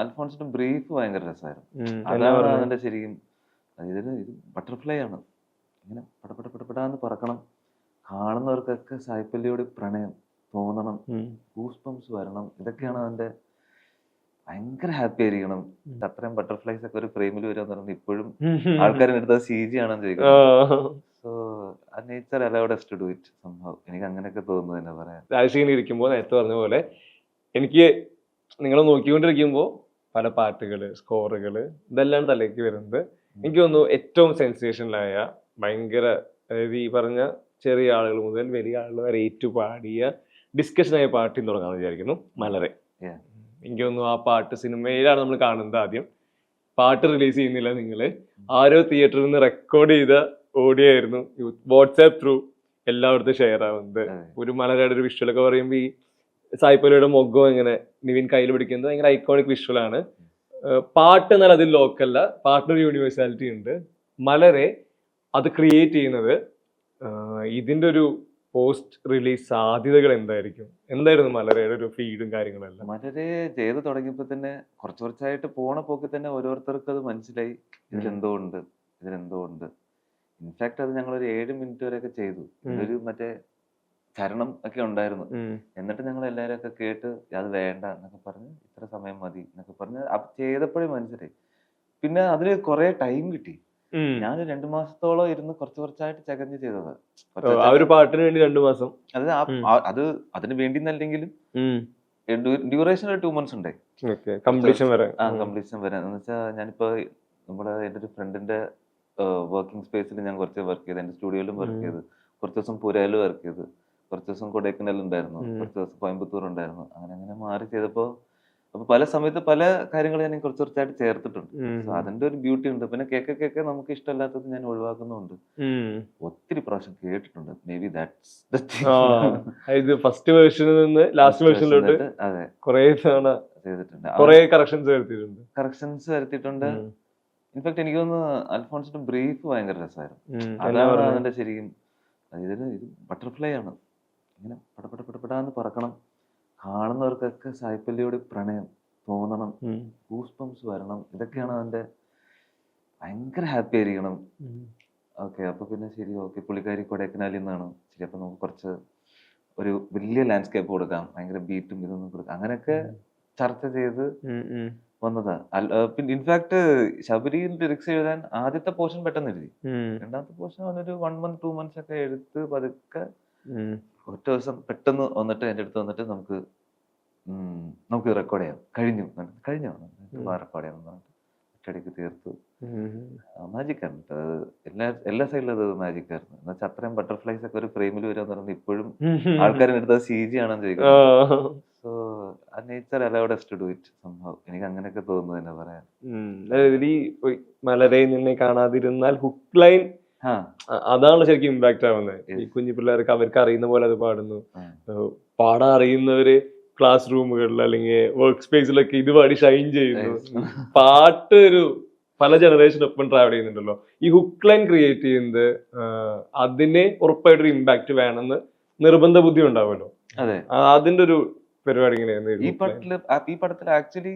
അൽഫോൺസിന്റെ brief ഭയങ്കര രസമായിരുന്നു. ഉം, അതാണ് അതിന്റെ ശരിക്കും ഇതിന് ഇത് ബട്ടർഫ്ലൈ ആണ്. ഇങ്ങനെ പടപട പടപടാന്ന് പറക്കണം. കാണുന്നവർക്കൊക്കെ സായിപ്പല്ലിയോട് പ്രണയം തോന്നണം. ഗൂസ് പംസ് വരണം. ഇതൊക്കെയാണ് അതിന്റെ ഭയങ്കര ഹാപ്പി ആയിരിക്കണം. അത്രയും ബട്ടർഫ്ലൈസ് ഒക്കെ ഒരു ഫ്രെയിമിൽ വരാന്ന് പറയുന്നത് ഇപ്പോഴും ആൾക്കാരുടെ അടുത്ത് സി ജി ആണെന്ന് ചോദിക്കുന്നത് സോ ആ nature allowed to do it സംഭവം എനിക്ക് അങ്ങനെയൊക്കെ തോന്നുന്നു തന്നെ പറയാൻ. രാജശേഖരൻ ഇരിക്കുമ്പോൾ നേരത്തെ പറഞ്ഞ പോലെ എനിക്ക് നിങ്ങൾ നോക്കിക്കൊണ്ടിരിക്കുമ്പോൾ പല പാട്ടുകൾ സ്കോറുകൾ ഇതെല്ലാം തലേക്ക് വരുന്നത്. എനിക്ക് തോന്നുന്നു ഏറ്റവും സെൻസേഷനിലായ ഭയങ്കര അതായത് ഈ പറഞ്ഞ ചെറിയ ആളുകൾ മുതൽ വലിയ ആളുകൾ വരെ ഏറ്റുപാടിയ ഡിസ്കഷനായ പാട്ടിൽ തുടങ്ങാമെന്ന് വിചാരിക്കുന്നു. മലരെ. എനിക്ക് തോന്നുന്നു ആ പാട്ട് സിനിമയിലാണ് നമ്മൾ കാണുന്നത് ആദ്യം. പാട്ട് റിലീസ് ചെയ്യുന്നില്ല നിങ്ങൾ ആരോ തിയേറ്ററിൽ നിന്ന് റെക്കോർഡ് ചെയ്ത ഓഡിയോ ആയിരുന്നു. വാട്സാപ്പ് ത്രൂ എല്ലായിടത്തും ഷെയർ ആവുന്നത്. ഒരു മലരുടെ ഒരു വിഷ്വലൊക്കെ പറയുമ്പോൾ ഈ സായിപ്പലയുടെ മൊഗ്ഗോ ഇങ്ങനെ നിവിൻ കയ്യിൽ പിടിക്കുന്നത് ഭയങ്കര ഐക്കോണിക് വിഷ്വൽ ആണ്. ഏഹ് പാട്ട് എന്നാൽ അതിൽ ലോക്കല്ല. പാട്ടിനൊരു യൂണിവേഴ്സാലിറ്റി ഉണ്ട്. മലരെ അത് ക്രിയേറ്റ് ചെയ്യുന്നത് ഇതിന്റെ ഒരു പോസ്റ്റ് റിലീസ് സാധ്യതകൾ എന്തായിരിക്കും? എന്തായിരുന്നു മലരയുടെ ഒരു ഫീഡും കാര്യങ്ങളെല്ലാം? മലരെ ചെയ്ത് തുടങ്ങിയപ്പോൾ തന്നെ കുറച്ച് കുറച്ചായിട്ട് പോണ പോക്കിൽ തന്നെ ഓരോരുത്തർക്കും അത് മനസ്സിലായി. ഇതിലെന്തോ ഉണ്ട് ഇതിലെന്തോ ഉണ്ട്. ഇൻഫാക്ട് അത് ഞങ്ങൾ ഒരു ഏഴ് മിനിറ്റ് വരെയൊക്കെ ചെയ്തു. ഒരു മറ്റേ ചരണം ഒക്കെ ഉണ്ടായിരുന്നു. എന്നിട്ട് ഞങ്ങൾ എല്ലാവരും ഒക്കെ കേട്ട് അത് വേണ്ട എന്നൊക്കെ പറഞ്ഞ് ഇത്ര സമയം മതി എന്നൊക്കെ പറഞ്ഞ് അത് ചെയ്തപ്പോഴേ മനസ്സിലായി. പിന്നെ അതിൽ കുറെ ടൈം കിട്ടി. ഞാൻ രണ്ടു മാസത്തോളം ഇരുന്ന് കുറച്ച് കുറച്ചായിട്ട് ചകഞ്ഞ് ചെയ്തത്. ആ ഒരു പാട്ടിന് വേണ്ടി രണ്ടു മാസം. അത് അത് അതിന് വേണ്ടി എന്നല്ലെങ്കിലും ഡ്യൂറേഷൻ ഒരു ടു മന്ത്സ് ഉണ്ട്. കംപ്ലീഷൻ വരെ. ആ കംപ്ലീഷൻ വരെ. എന്ന് വെച്ചാൽ ഞാനിപ്പോ നമ്മുടെ എന്റെ ഒരു ഫ്രണ്ടിന്റെ വർക്കിംഗ് സ്പേസിൽ ഞാൻ കുറച്ച് വർക്ക് ചെയ്ത് എന്റെ സ്റ്റുഡിയോയിലും വർക്ക്. ചെയ്ത് കുറച്ച് ദിവസം പുരയിലും വർക്ക് ചെയ്ത്. കുറച്ച് ദിവസം കൊടൈക്കനാൽ ഉണ്ടായിരുന്നു. കുറച്ച് ദിവസം കോയമ്പത്തൂർ ഉണ്ടായിരുന്നു. അങ്ങനെ അങ്ങനെ മാറി ചെയ്തപ്പോ അപ്പൊ പല സമയത്ത് പല കാര്യങ്ങൾ ഞാൻ കുറച്ച് കുറച്ചായിട്ട് ചേർത്തിട്ടുണ്ട്. സോ അതിന്റെ ഒരു ബ്യൂട്ടി ഉണ്ട്. പിന്നെ കേക്ക് കേക്ക് നമുക്ക് ഇഷ്ടമല്ലാത്തത് ഞാൻ ഒഴിവാക്കുന്നുണ്ട്. ഒത്തിരി പ്രാവശ്യം കേട്ടിട്ടുണ്ട്. മേ ബി ഇത് ഫസ്റ്റ് വേർഷനിൽ നിന്ന് ലാസ്റ്റ് വേർഷനിലോട്ട് അതെ. കുറെ തവണ ചെയ്തിട്ടുണ്ട്. കുറെ കറക്ഷൻസ് വരുത്തിയിട്ടുണ്ട്. കറക്ഷൻസ് വരുത്തിയിട്ടുണ്ട്. ഇൻഫാക്ട് എനിക്ക് തോന്നുന്നു അൽഫോൺസിന്റെ ബ്രീഫ് ഭയങ്കര രസമായിരുന്നു. അതാണ് അതിന്റെ ശരിക്കും ഇത് ബട്ടർഫ്ലൈ ആണ്. ഇങ്ങനെ പടപട പടപടാന്ന് പറക്കണം കാണുന്നവർക്കൊക്കെ സായിപ്പല്ലിയോട് പ്രണയം തോന്നണം ഉം. ഗൂസ് പംസ് വരണം ഇതൊക്കെയാണ് അവന്റെ ഭയങ്കര ഹാപ്പി ആയിരിക്കണം. ഓക്കെ അപ്പൊ പിന്നെ ശരി ഓക്കെ പുള്ളിക്കാരി കൊടൈക്കനാലിൽ നിന്നാണ് ശരി അപ്പൊ നമുക്ക് കുറച്ച് ഒരു വലിയ ലാൻഡ്സ്കേപ്പ് കൊടുക്കാം ഭയങ്കര ബീറ്റും ഇതൊന്നും കൊടുക്കാം അങ്ങനെയൊക്കെ ചർച്ച ചെയ്ത്. വന്നതാ പിന്നെ ഇൻഫാക്ട് ശബരിയിൽ ലിറിക്സ് എഴുതാൻ ആദ്യത്തെ പോർഷൻ പെട്ടെന്ന് എഴുതി. രണ്ടാമത്തെ പോർഷൻ വന്നൊരു വൺ മന്ത് ടു മന്ത്സ് ഒക്കെ എടുത്ത് പതുക്കെ. ഒറ്റ ദിവസം പെട്ടെന്ന് വന്നിട്ട് എന്റെ അടുത്ത് വന്നിട്ട് നമുക്ക് നമുക്ക് റെക്കോർഡ് ചെയ്യാം. കഴിഞ്ഞു. കഴിഞ്ഞു. റെക്കോർഡ് ചെയ്യാം പറഞ്ഞിട്ട്. ഒറ്റയടിക്ക് തീർത്തു. മാജിക് ആണ് അത് എല്ലാ എല്ലാ സൈഡിലും അത് മാജിക് ആയിരുന്നു. എന്ന് വെച്ചാൽ അത്രയും ബട്ടർഫ്ലൈസ് ഒക്കെ ഒരു ഫ്രെയിമിൽ വരാന്ന് പറയുന്നത് ഇപ്പോഴും ആൾക്കാരുടെ അടുത്ത് സി ജി ആണെന്ന്. ചോദിക്കുന്നത് സോ ആ nature allowed to do it സംഭവം എനിക്ക് അങ്ങനെയൊക്കെ തോന്നുന്നു തന്നെ പറയാൻ. മലരെ നിന്നെ കാണാതിരുന്നാൽ ഹുക്ക് ലൈൻ അതാണ് ശരിക്കും ഇമ്പാക്ട് ആവുന്നത് ഈ കുഞ്ഞു പിള്ളേർക്ക് അവർക്ക് അറിയുന്ന പോലെ അത് പാടുന്നു. പാടാൻ അറിയുന്നവര് ക്ലാസ് റൂമുകളിൽ അല്ലെങ്കിൽ വർക്ക് സ്പേസിലൊക്കെ ഇത് പാടി ഷൈൻ ചെയ്യുന്നു പാട്ട് ഒരു പല ജനറേഷൻ ഒപ്പം ട്രാവൽ ചെയ്യുന്നുണ്ടല്ലോ. ഈ ഹുക്ക് ലൈൻ ക്രിയേറ്റ് ചെയ്യുന്നത് അതിനെ ഉറപ്പായിട്ടൊരു ഇമ്പാക്ട് വേണമെന്ന് നിർബന്ധ ബുദ്ധി ഉണ്ടാവുമല്ലോ. അതിന്റെ ഒരു പരിപാടി ഇങ്ങനെയായിരുന്നു ഈ പടത്തിൽ ഈ പടത്തിൽ ആക്ച്വലി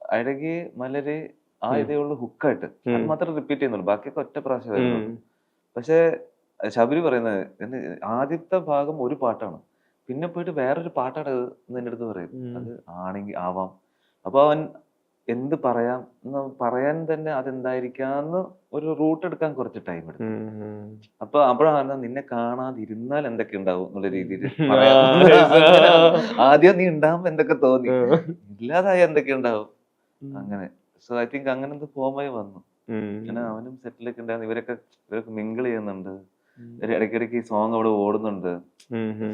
അഴകെ മലരെ ആ. ഇതേ ഉള്ളു ഹുക്കായിട്ട് അത് മാത്രം റിപ്പീറ്റ് ചെയ്യുന്നുള്ളൂ. ബാക്കിയൊക്കെ ഒറ്റ പ്രാവശ്യം പക്ഷേ ശബരി പറയുന്നത് എന്ന് ആദ്യത്തെ ഭാഗം ഒരു പാട്ടാണ്. പിന്നെ പോയിട്ട് വേറൊരു പാട്ടാണ് എന്ന് എന്റെ അടുത്ത് പറയും അത് ആണെങ്കിൽ ആവാം. അപ്പൊ അവൻ എന്ത് പറയാം? എന്ന് പറയാൻ തന്നെ അതെന്തായിരിക്കാന്ന് ഒരു റൂട്ട് എടുക്കാൻ കുറച്ച് ടൈം എടുത്തു. അപ്പൊ അപ്പോഴാണ് നിന്നെ കാണാതിരുന്നാൽ എന്തൊക്കെ ഉണ്ടാവും എന്നുള്ള രീതിയിൽ ആദ്യം നീ ഉണ്ടാവുമ്പോ എന്തൊക്കെ തോന്നി? ഇല്ലാതായ എന്തൊക്കെ ഉണ്ടാവും? അങ്ങനെ. സോ ഐ തിങ്ക് അങ്ങനെ എന്ത് ഫോമായി വന്നു. അങ്ങനെ അവനും സെറ്റിലൊക്കെ ഉണ്ടായിരുന്നു. ഇവരൊക്കെ ഇവരൊക്കെ മിങ്കിൾ ചെയ്യുന്നുണ്ട്. ഇടയ്ക്കിടയ്ക്ക് ഈ സോങ് അവിടെ ഓടുന്നുണ്ട്.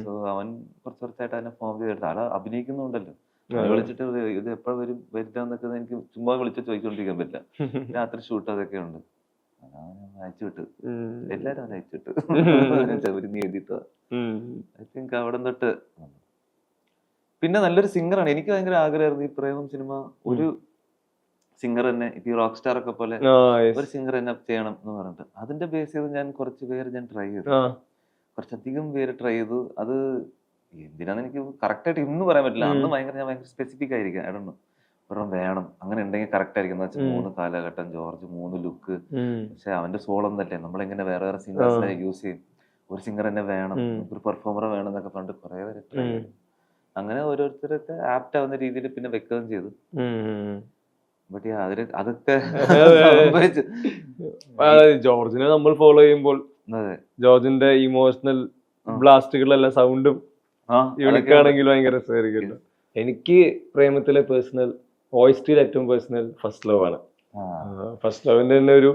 സോ അവൻ കുറച്ച് കുറച്ചായിട്ട് അതിനെ ഫോം ചെയ്തെടുത്ത് ആളെ അഭിനയിക്കുന്നുണ്ടല്ലോ. അവനെ വിളിച്ചിട്ട് ഇത് എപ്പോഴും വരും വരില്ലാന്നൊക്കെ എനിക്ക് ചുമ്മാ വിളിച്ച് ചോദിച്ചോണ്ടിരിക്കാൻ പറ്റില്ല. രാത്രി ഷൂട്ട് അതൊക്കെ ഉണ്ട്. അയച്ചു വിട്ടു. എല്ലാരും അവനെ അയച്ചു വിട്ടു. ചവരി നീ ഐ തിങ്ക് അവിടെ തൊട്ട് പിന്നെ നല്ലൊരു സിംഗറാണ് എനിക്ക് ഭയങ്കര ആഗ്രഹമായിരുന്നു ഈ പ്രേമം സിനിമ. ഒരു സിംഗർ തന്നെ ഇപ്പൊ ഈ റോക്ക് സ്റ്റാർ ഒക്കെ പോലെ ഒരു സിംഗർ തന്നെ ചെയ്യണം എന്ന് പറഞ്ഞിട്ട്. അതിന്റെ ബേസ് ചെയ്ത് ഞാൻ കുറച്ച് പേര് ഞാൻ ട്രൈ ചെയ്തു. കുറച്ചധികം പേര് ട്രൈ ചെയ്തു. അത് എന്തിനാന്ന് എനിക്ക് കറക്റ്റ് ആയിട്ട് ഇന്ന് പറയാൻ പറ്റില്ല. അന്ന് ഭയങ്കര ഞാൻ ഭയങ്കര സ്പെസിഫിക് ആയിരിക്കും. ഇടണം. ഒരെണ്ണം വേണം. അങ്ങനെ ഉണ്ടെങ്കിൽ കറക്റ്റ് ആയിരിക്കും. എന്ന് വെച്ചാൽ. മൂന്ന് കാലഘട്ടം ജോർജ് മൂന്ന് ലുക്ക്. പക്ഷെ അവന്റെ സോൾ ഒന്നല്ലേ. നമ്മളെങ്ങനെ വേറെ വേറെ സിംഗേഴ്സിനെ യൂസ് ചെയ്യും. ഒരു സിംഗർ തന്നെ വേണം. ഒരു പെർഫോമറെ വേണം എന്നൊക്കെ പറഞ്ഞിട്ട് കുറെ പേര്. അങ്ങനെ ഓരോരുത്തരൊക്കെ ആപ്റ്റ് ആവുന്ന രീതിയിൽ പിന്നെ വെക്കുകയും ചെയ്തു. അതൊക്കെ ജോർജിനെ നമ്മൾ ഫോളോ ചെയ്യുമ്പോൾ ജോർജിന്റെ ഇമോഷണൽ. ബ്ലാസ്റ്റുകളെല്ലാം സൗണ്ടും ആണെങ്കിൽ ഭയങ്കര രസമായിരിക്കുമല്ലോ. എനിക്ക് പ്രേമത്തിലെ പേഴ്സണൽ വോയിസ് ഏറ്റവും പേഴ്സണൽ ഫസ്റ്റ് ലവ് ആണ്. ഫസ്റ്റ് ലവിന്റെ തന്നെ ഒരു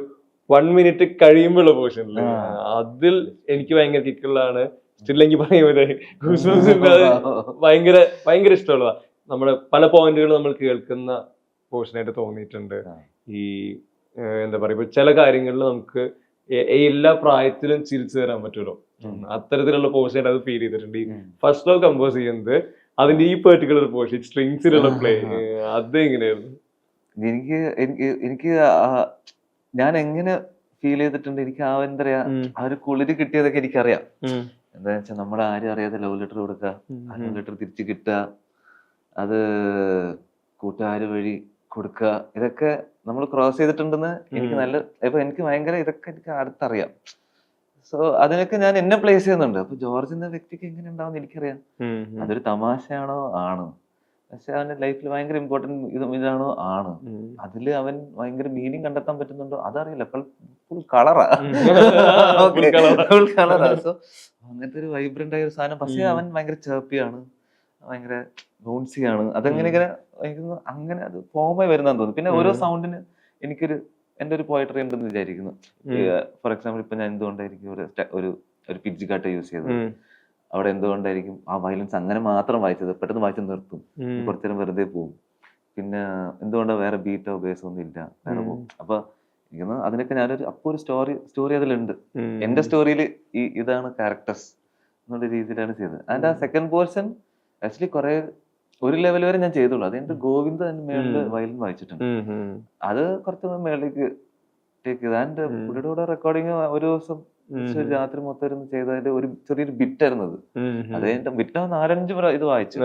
വൺ മിനിറ്റ് കഴിയുമ്പോഴുള്ള അല്ലേ അതിൽ എനിക്ക് ഭയങ്കര കിക്കുള്ളതാണ് സ്റ്റില്ലെങ്കിൽ പറയുമ്പോൾ ഭയങ്കര ഭയങ്കര ഇഷ്ടമുള്ളതാണ് നമ്മുടെ പല പോയിന്റുകൾ നമ്മൾ കേൾക്കുന്ന പോർഷനായിട്ട് തോന്നിയിട്ടുണ്ട്. ഈ എന്താ പറയുക ഇപ്പൊ ചില കാര്യങ്ങളിൽ നമുക്ക് എല്ലാ പ്രായത്തിലും ചിരിച്ചു തരാൻ പറ്റുമല്ലോ. അത്തരത്തിലുള്ള പോർഷനായിട്ട് അത് ഫീൽ ചെയ്തിട്ടുണ്ട്. ഈ ഫസ്റ്റ് ലോ കമ്പോസ് ചെയ്യുന്നത് അതിന്റെ ഈ പെർട്ടിക്കുലർ പോർഷൻ സ്ട്രിങ്സിലുള്ള പ്ലേ. അത് എങ്ങനെയായിരുന്നു? എനിക്ക് എനിക്ക് എനിക്ക് ഞാൻ എങ്ങനെ ഫീൽ ചെയ്തിട്ടുണ്ട് എനിക്ക് ആ എന്താ പറയാ ആ ഒരു കുളിര് കിട്ടിയതൊക്കെ എനിക്കറിയാം. എന്താ വെച്ചാൽ നമ്മൾ ആരും അറിയാതെ ലവ് ലെറ്റർ കൊടുക്കുക ലവ് ലെറ്റർ തിരിച്ചു കിട്ടുക. അത് കൂട്ടുകാർ വഴി കൊടുക്കുക. ഇതൊക്കെ നമ്മൾ ക്രോസ് ചെയ്തിട്ടുണ്ടെന്ന് എനിക്ക് നല്ല ഇപ്പൊ എനിക്ക് ഭയങ്കര ഇതൊക്കെ എനിക്ക് അടുത്തറിയാം. സോ അതിനൊക്കെ ഞാൻ എന്നെ പ്ലേസ് ചെയ്യുന്നുണ്ട്. അപ്പൊ ജോർജ് എന്ന വ്യക്തിക്ക് എങ്ങനെ ഉണ്ടാവും എനിക്കറിയാം. അതൊരു തമാശയാണോ? ആണ്. പക്ഷെ അവന്റെ ലൈഫിൽ ഭയങ്കര ഇമ്പോർട്ടന്റ് ഇതും ഇതാണോ? ആണ്. അതിൽ അവൻ ഭയങ്കര മീനിങ് കണ്ടെത്താൻ പറ്റുന്നുണ്ടോ? അതറിയില്ല. ഫുൾ കളറാ ഫുൾ കളറാ സോ അങ്ങനത്തെ ഒരു വൈബ്രന്റ് ആയ ഒരു സാധനം. പക്ഷേ അവൻ ഭയങ്കര ചേർപ്പിയാണ് ഭയങ്കര ബൗൺസി ആണ് അതങ്ങനെ ഇങ്ങനെ എനിക്ക് അങ്ങനെ അത് ഫോമായി വരുന്നതെന്ന് തോന്നുന്നു. പിന്നെ ഓരോ. സൗണ്ടിന് എനിക്കൊരു എന്റെ ഒരു പോയട്രി ഉണ്ടെന്ന് വിചാരിക്കുന്നു. ഫോർ എക്സാമ്പിൾ ഇപ്പൊ ഞാൻ എന്തുകൊണ്ടായിരിക്കും ഒരു ഒരു ഒരു പിച്ച് കാട്ട യൂസ് ചെയ്തത്? അവിടെ എന്തുകൊണ്ടായിരിക്കും ആ വയലൻസ് അങ്ങനെ മാത്രം വായിച്ചത്? പെട്ടെന്ന് വായിച്ചു നിർത്തും. കുറച്ചു നേരം വെറുതെ പോകും പിന്നെ എന്തുകൊണ്ടാ വേറെ ബീറ്റോ ബേസോ ഒന്നും ഇല്ല. വേറെ ഉം. പോകും അപ്പൊ അതിനൊക്കെ ഞാനൊരു അപ്പൊ ഒരു സ്റ്റോറി സ്റ്റോറി അതിലുണ്ട്. ഉം. എന്റെ സ്റ്റോറിയിൽ ഈ ഇതാണ് ക്യാരക്ടേഴ്സ് എന്നുള്ള രീതിയിലാണ് ചെയ്തത്. അതിന്റെ ആ സെക്കൻഡ് പോർഷൻ ആക്ച്വലി കുറെ ഒരു ലെവൽ വരെ ഞാൻ ചെയ്തുള്ളൂ. അത് എന്റെ ഗോവിന്ദ് തന്നെ മേളിൽ വയലിൻ വായിച്ചിട്ടുണ്ട്. അത് കുറച്ച് മേളിലേക്ക് ടേക്ക് ചെയ്ത്. പുള്ളിയുടെ കൂടെ റെക്കോർഡിങ് ഒരു ദിവസം രാത്രി മൊത്തം ഇരുന്ന് ചെയ്തതിന്റെ ഒരു ചെറിയൊരു ബിറ്റ് ആയിരുന്നത് അത്. ബിറ്റ് നാലഞ്ച് ഇത് വായിച്ചു.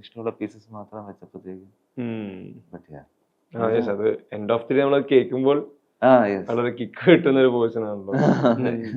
ഇഷ്ടമുള്ള പീസസ് മാത്രം വെച്ചപ്പോഴത്തേക്കും അത് എൻഡ് ഓഫ് ദി നമ്മൾ കേൾക്കുമ്പോൾ വളരെ കിക്ക് കിട്ടുന്ന ഒരു പോർഷൻ ആണല്ലോ.